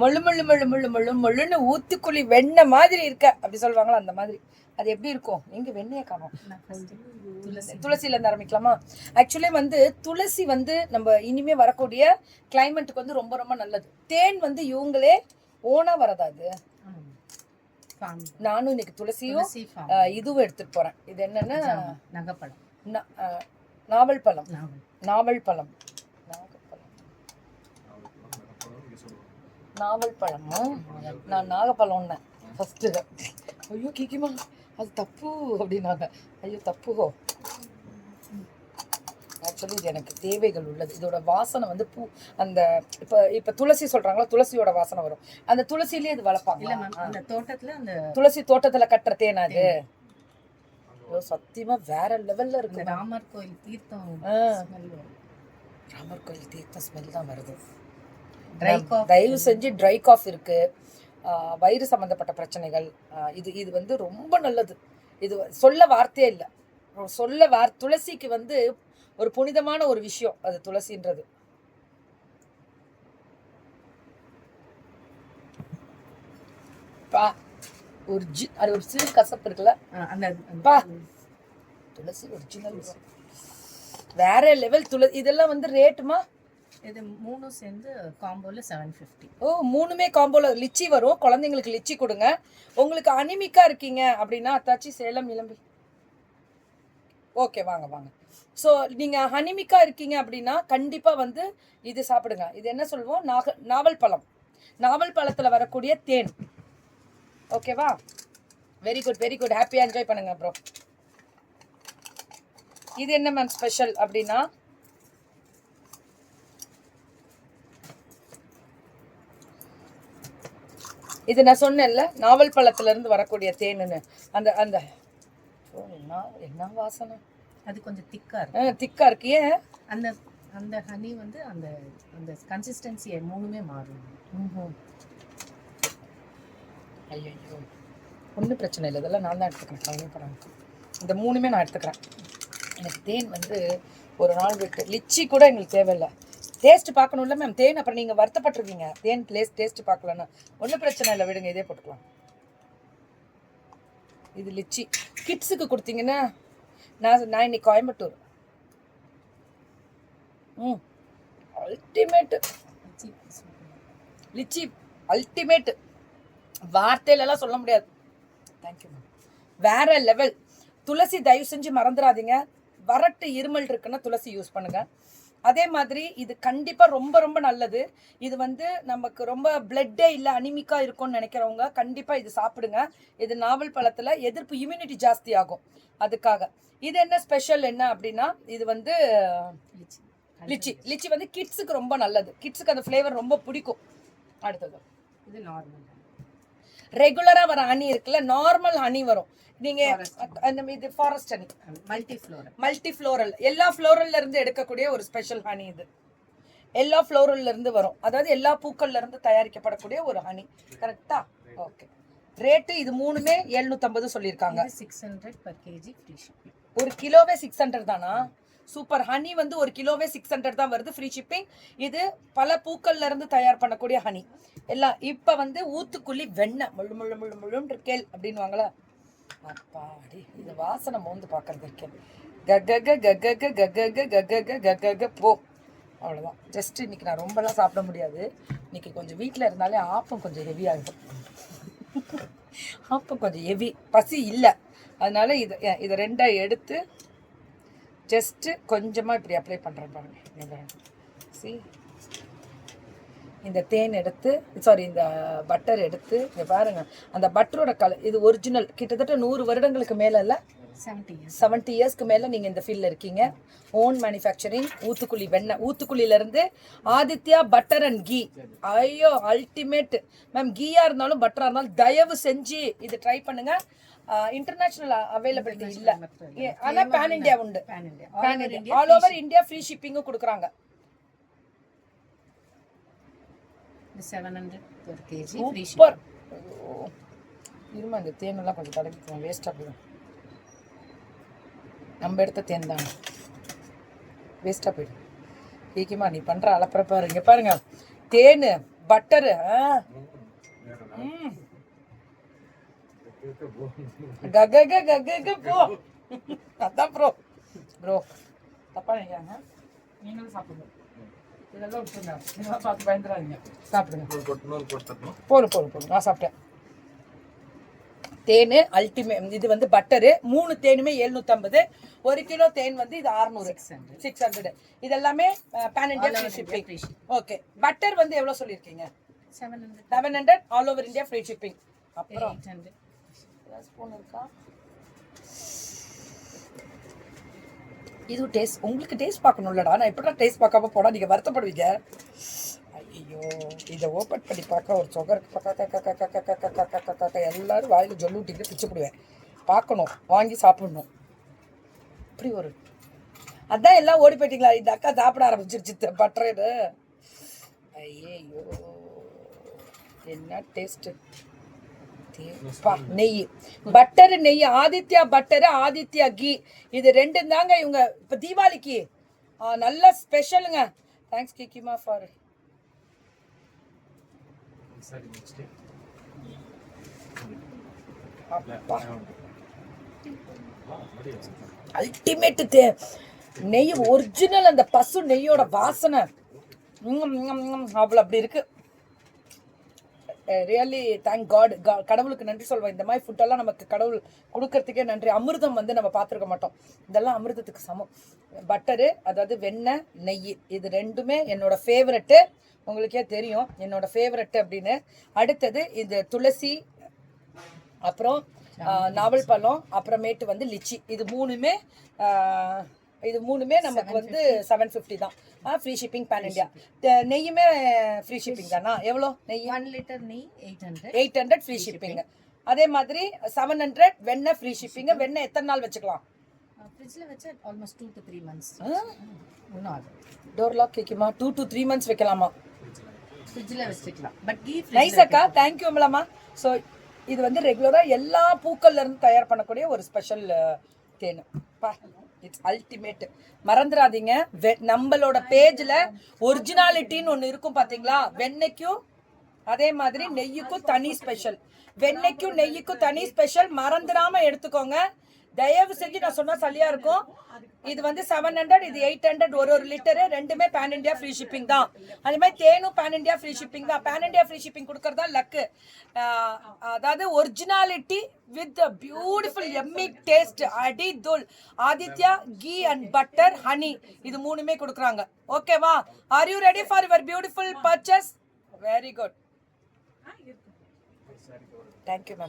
மொழு மொழு மொழு மொழு மொழு மொழுன்னு ஊத்துக்குழி வெண்ணெய் மாதிரி இருக்க. அப்படி சொல்லுவாங்களா? அந்த மாதிரி. அது எப்படி இருக்கும்? எங்க வெண்ணெயை காணோம். துளசி. துளசியில இருந்து ஆரம்பிக்கலாமா? ஆக்சுவலி வந்து துளசி வந்து நம்ம இனிமே வரக்கூடிய கிளைமேட்டுக்கு வந்து ரொம்ப ரொம்ப நல்லது. தேன் வந்து இவங்களே ஓனா வரதா அது. நானும் இன்னைக்கு துளசியும் இதுவும் எடுத்துட்டு போறேன். இது என்னன்னா நகைப்பழம். நாவல் பழம். நாவல் பழம் நாகப்பழம் நாவல் பழமா? நான் நாகப்பழம்னு ஃபர்ஸ்ட் ஐயோ கிக்கிமா அது தப்பு அப்படின்னாங்க. ஐயோ தப்புகோ. ஆக்சுவலி இது எனக்கு தேவைகள் உள்ளது. இதோட வாசனை வந்து பூ அந்த இப்போ இப்போ துளசி சொல்றாங்களா? துளசியோட வாசனை வரும். அந்த துளசியிலே இது இல்ல வளர்ப்பாங்க மேம் அந்த தோட்டத்துல அந்த துளசி தோட்டத்துல கட்டுற தேனா அது. ஐயோ சத்தியமா வேற லெவல்ல இருக்கு ராமர் கோயில் தீர்த்தம். ராமர் கோயில் தீர்த்த ஸ்மெல் தான் வருது. தயவு செஞ்சு ட்ரை காஃப் இருக்கு. ஆஹ் வயிறு சம்பந்தப்பட்ட பிரச்சனைகள் இது இது வந்து ரொம்ப நல்லது. இது சொல்ல வார்த்தையே இல்லை. சொல்ல வார் துளசிக்கு வந்து ஒரு புனிதமான ஒரு விஷயம் அது துளசின்றது. பா ஒரு ஜி அது ஒரு சிறு கசப்பு இருக்குல்ல? ஆ, அந்த அந்த- பா. துளசி ஒரிஜினல் வேற லெவல் துளசி இதெல்லாம் வந்து ரேட்டுமா இது மூணும் சேர்ந்து காம்போல செவன் ஃபிஃப்டி ஓ மூணுமே காம்போல லிச்சி வரும். குழந்தைங்களுக்கு லிச்சி கொடுங்க. உங்களுக்கு அனிமிக்கா இருக்கீங்க அப்படின்னா அத்தாச்சி சேலம் இளம்பி. ஓகே வாங்க வாங்க. ஸோ நீங்கள் ஹனிமிக்காக இருக்கீங்க அப்படின்னா கண்டிப்பாக வந்து இது சாப்பிடுங்க. இது என்ன சொல்லுவோம் நாக நாவல் பழம். நாவல் பழத்தில் வரக்கூடிய தேன். ஓகேவா வெரி குட் வெரி குட் ஹாப்பியாக என்ஜாய் பண்ணுங்க ப்ரோ இது என்ன மேம் ஸ்பெஷல் அப்படின்னா இது நான் சொன்னேன்ல நாவல் பழத்துல இருந்து வரக்கூடிய தேனுன்னு. அந்த அந்த என்ன வாசனை? அது கொஞ்சம் திக்கா இருக்கும் திக்கா இருக்கு. ஏன்? அந்த அந்த ஹனி வந்து அந்த அந்த கன்சிஸ்டன்சி மூணுமே மாறும். ஐயோ ஒன்றும் பிரச்சனை இல்லை. இதெல்லாம் நான் தான் எடுத்துக்கிறேன். கவலைப்படாம இந்த மூணுமே நான் எடுத்துக்கிறேன். எனக்கு தேன் வந்து ஒரு நாள் விட்டு லிச்சி கூட எங்களுக்கு தேவையில்லை. டேஸ்ட் பார்க்கணும்ல மேம் தேன் அப்புறம் நீங்கள் வருத்தப்பட்டிருக்கீங்க. தேன் டேஸ்ட் டேஸ்ட் பார்க்கலன்னா ஒன்றும் பிரச்சனை இல்லை. விடுங்க இதே போட்டுக்கலாம். இது லிச்சி. கிட்ஸுக்கு கொடுத்தீங்கன்னா நான் நான் இன்னைக்கு கோயம்புத்தூர். ம். அல்டிமேட்டு லிச்சி அல்டிமேட் வார்த்தையிலலாம் சொல்ல முடியாது. தேங்க்யூ மேம் வேற லெவல் துளசி தயவு செஞ்சு மறந்துடாதீங்க. வறட்டு இருமல் இருக்குன்னா துளசி யூஸ் பண்ணுங்கள் அதே மாதிரி இது கண்டிப்பா ரொம்ப ரொம்ப நல்லது. இது வந்து நமக்கு ரொம்ப பிளட்டே இல்லை அனிமிக்கா இருக்கும்னு நினைக்கிறவங்க கண்டிப்பா இது சாப்பிடுங்க. இது நாவல் பழத்துல எதிர்ப்பு இம்யூனிட்டி ஜாஸ்தி ஆகும். அதுக்காக. இது என்ன ஸ்பெஷல் என்ன அப்படின்னா இது வந்து லிச்சி. லிச்சி. லிச்சி வந்து கிட்ஸுக்கு ரொம்ப நல்லது. கிட்ஸுக்கு அந்த ஃப்ளேவர் ரொம்ப பிடிக்கும். அடுத்தது. இது நார்மல் ரெகுலரா வர ஹனி இருக்குல்ல நார்மல் ஹனி வரும். நீங்க இது forest honey multi floral multi floral எல்லா ஃப்ளோரல்ல இருந்து எடுக்கக்கூடிய ஒரு ஸ்பெஷல் ஹனி இது. எல்லா ஃப்ளோரல்ல இருந்து வரும். அதாவது எல்லா பூக்கள்ல இருந்து தயாரிக்கப்படக்கூடிய ஒரு ஹனி கரெக்டா ஓகே ரேட்டு இது மூணுமே 750 சொல்லியிருக்காங்க. Six hundred per KG free shipping ஒரு கிலோவே சிக்ஸ் ஹண்ட்ரட் தானா? சூப்பர் ஹனி வந்து ஒரு கிலோவே சிக்ஸ் ஹண்ட்ரட் தான் வருது ஃப்ரீ ஷிப்பிங் இது பல பூக்கள்ல இருந்து தயார் பண்ணக்கூடிய ஹனி எல்லாம் இப்போ வந்து ஊத்துக்குள்ளி வெண்ணெய் முள்ளு முள்ளு முள்ளு முள்ளுன்னு இருக்கேல் அப்படின்னுவாங்களா அப்பாடி இது வாசனை மோந்து பார்க்கறது இருக்கேன் ககக ககக ககக ககக ககக போ அவ்வளோதான் ஜஸ்ட் இன்னைக்கு நான் ரொம்பலாம் சாப்பிட முடியாது இன்னைக்கு கொஞ்சம் வீட்டில் இருந்தாலே ஆப்பம் கொஞ்சம் ஹெவி ஆகிடும் ஆப்பம் கொஞ்சம் ஹெவி பசி இல்லை அதனால இதை இதை ரெண்டாக எடுத்து ஜஸ்ட்டு கொஞ்சமாக இப்படி அப்ளை பண்ணுறேன் பாருங்க சி இந்த தேன் எடுத்து சாரி இந்த பட்டர் எடுத்து இங்க பாருங்க. அந்த பட்டரோட கலர் இது ஒரிஜினல் கிட்டத்தட்ட நூறு வருடங்களுக்கு மேலே இல்லை? செவன்ட்டி இயர்ஸ் செவன்ட்டி இயர்ஸ்க்கு மேலே நீங்கள் இந்த ஃபீல்டில் இருக்கீங்க. ஓன் மேனுஃபேக்சரிங் ஊத்துக்குழி வெண்ணெய் ஊத்துக்குழியிலேருந்து ஆதித்யா பட்டர் அண்ட் கீ ஐயோ அல்டிமேட் மேம் கீயாக இருந்தாலும் பட்டராக இருந்தாலும் தயவு செஞ்சு இது ட்ரை பண்ணுங்க. இன்டர்நேஷ்னல் அவைலபிலிட்டி இல்லை. ஆனால் பேன் இந்தியா உண்டு. Pan India all over India free ஷிப்பிங்கும் கொடுக்குறாங்க. Seven hundred per KG free super இருமா இந்த தேனெல்லாம் கொஞ்சம் தடவிக்குவோம் வேஸ்ட்டாக போயிடும். நம்ம எடுத்த தேன் தாங்க. வேஸ்ட்டாக போயிடும். ஏக்கிமா நீ பண்ணுற அலப்பற பாரு. இங்கே பாருங்க தேன் பட்டரு கக கக போ. அதான் ப்ரோ ப்ரோ தப்பா நினைக்காங்க நீங்களும் சாப்பிடுங்க. இதெல்லாம் விட்டுருங்க. இதெல்லாம் பார்த்து பயந்துடாதீங்க. சாப்பிடுங்க. போதும் போதும் போதும் நான் சாப்பிட்டேன். தேன் அல்டிமேட் இது வந்து பட்டரு மூணு தேனுமே எழுநூத்தம்பது. ஒரு கிலோ தேன் வந்து இது அறுநூறு. சிக்ஸ் ஹண்ட்ரட் சிக்ஸ் ஹண்ட்ரட் இதெல்லாமே pan India shipping. Okay butter வந்து எவ்வளோ சொல்லியிருக்கீங்க? Seven hundred all over India free shipping அப்புறம்? ஸ்பூன் இருக்கா? இது டேஸ்ட் உங்களுக்கு டேஸ்ட் பார்க்கணும்லடா நான் எப்படா டேஸ்ட் பார்க்காம போனால் நீங்கள் வருத்தப்படுவீங்க ஐயோ இதை ஓப்பன் பண்ணி பார்க்க ஒரு சொகர் எல்லாரும் வாயில் ஜொல்லு விட்டிங்க பிச்சுப்பிடுவேன் பார்க்கணும் வாங்கி சாப்பிடணும் இப்படி ஒரு அதான் எல்லாம் ஓடி போயிட்டீங்களா இந்த அக்கா சாப்பிட ஆரம்பிச்சிருச்சு பட்டரேன்னு ஐயோ என்ன டேஸ்ட்டு நெய். பட்டர் நெய். ஆதித்யா பட்டர் ஆதித்யா கீ. இது ரெண்டும் தாங்க இவங்க இப்ப தீபாவளிக்கு. நல்ல ஸ்பெஷலுங்க தேங்க்ஸ் கிக்கிமா ஃபார் அல்டிமேட் தே நெய் ஒரிஜினல் அந்த பசு நெய்யோட வாசனை. அவ்வளோ அப்படி இருக்கு. ரியலி தேங்க் காட் கடவுளுக்கு நன்றி சொல்வேன் இந்த மாதிரி ஃபுட்டெல்லாம் நமக்கு கடவுள் கொடுக்கறதுக்கே நன்றி. அமிர்தம் வந்து நம்ம பார்த்துருக்க மாட்டோம். இதெல்லாம் அமிர்தத்துக்கு சமம். பட்டரு அதாவது வெண்ணெய் நெய் இது ரெண்டுமே என்னோட ஃபேவரெட்டு உங்களுக்கே தெரியும் என்னோட ஃபேவரெட்டு அப்படின்னு. அடுத்தது இது துளசி அப்புறம் நாவல் பழம் அப்புறமேட்டு வந்து லிச்சி. இது மூணுமே இது மூணுமே நமக்கு வந்து செவன் ஃபிஃப்டி தான். ஃப்ரீ ஷிப்பிங் பேன் இண்டியா நெய்யுமே ஃப்ரீ ஷிப்பிங் தானா? எவ்வளோ? நெய்? ஒன் லிட்டர் நெய் eight hundred eight hundred free shipping அதே மாதிரி செவன் ஹண்ட்ரட் வெண்ணெய் ஃப்ரீ ஷிப்பிங் வெண்ணெய் எத்தனை நாள் வச்சுக்கலாம்? ஃப்ரிட்ஜில் வச்சா almost two to three months ஒன்றும் ஆகும் டோர் லாக் கேக்குமா? டூ டு த்ரீ மந்த்ஸ் வைக்கலாமா? ஃப்ரிட்ஜில் வச்சுக்கலாம். பட் கீ நைஸ் அக்கா. தேங்க்யூ அமலாமா ஸோ இது வந்து ரெகுலராக எல்லா பூக்கள்ல இருந்து தயார் பண்ணக்கூடிய ஒரு ஸ்பெஷல் தேன். இட்ஸ் அல்டிமேட் மறந்துடாதீங்க வெ- நம்மளோட பேஜ்ல ஒரிஜினாலிட்டின்னு ஒன்று இருக்கும் பாத்தீங்களா? வெண்ணைக்கும் அதே மாதிரி நெய்யுக்கும் தனி ஸ்பெஷல் வெண்ணைக்கும் நெய்யுக்கும் தனி ஸ்பெஷல் மறந்துடாம எடுத்துக்கோங்க. தயவு செஞ்சு நான் சொன்னா சரியா இருக்கும். இது வந்து செவன் ஹண்ட்ரட் இது எயிட் ஹண்ட்ரட் ஒரு ஒரு லிட்டரு ரெண்டுமே பேன் இண்டியா ஃப்ரீ ஷிப்பிங் தான். அதே மாதிரி தேனும் பேன் இண்டியா ஃப்ரீ ஷிப்பிங் தான். பேன் இண்டியா ஃப்ரீ ஷிப்பிங் கொடுக்கறதா லக்கு அதாவது ஒரிஜினாலிட்டி வித் பியூட்டிஃபுல் எம்மி டேஸ்ட் அடி தூள். Aditya ghee and butter honey இது மூணுமே கொடுக்குறாங்க. ஓகேவா are you ready for your beautiful purchase very good thank you ma'am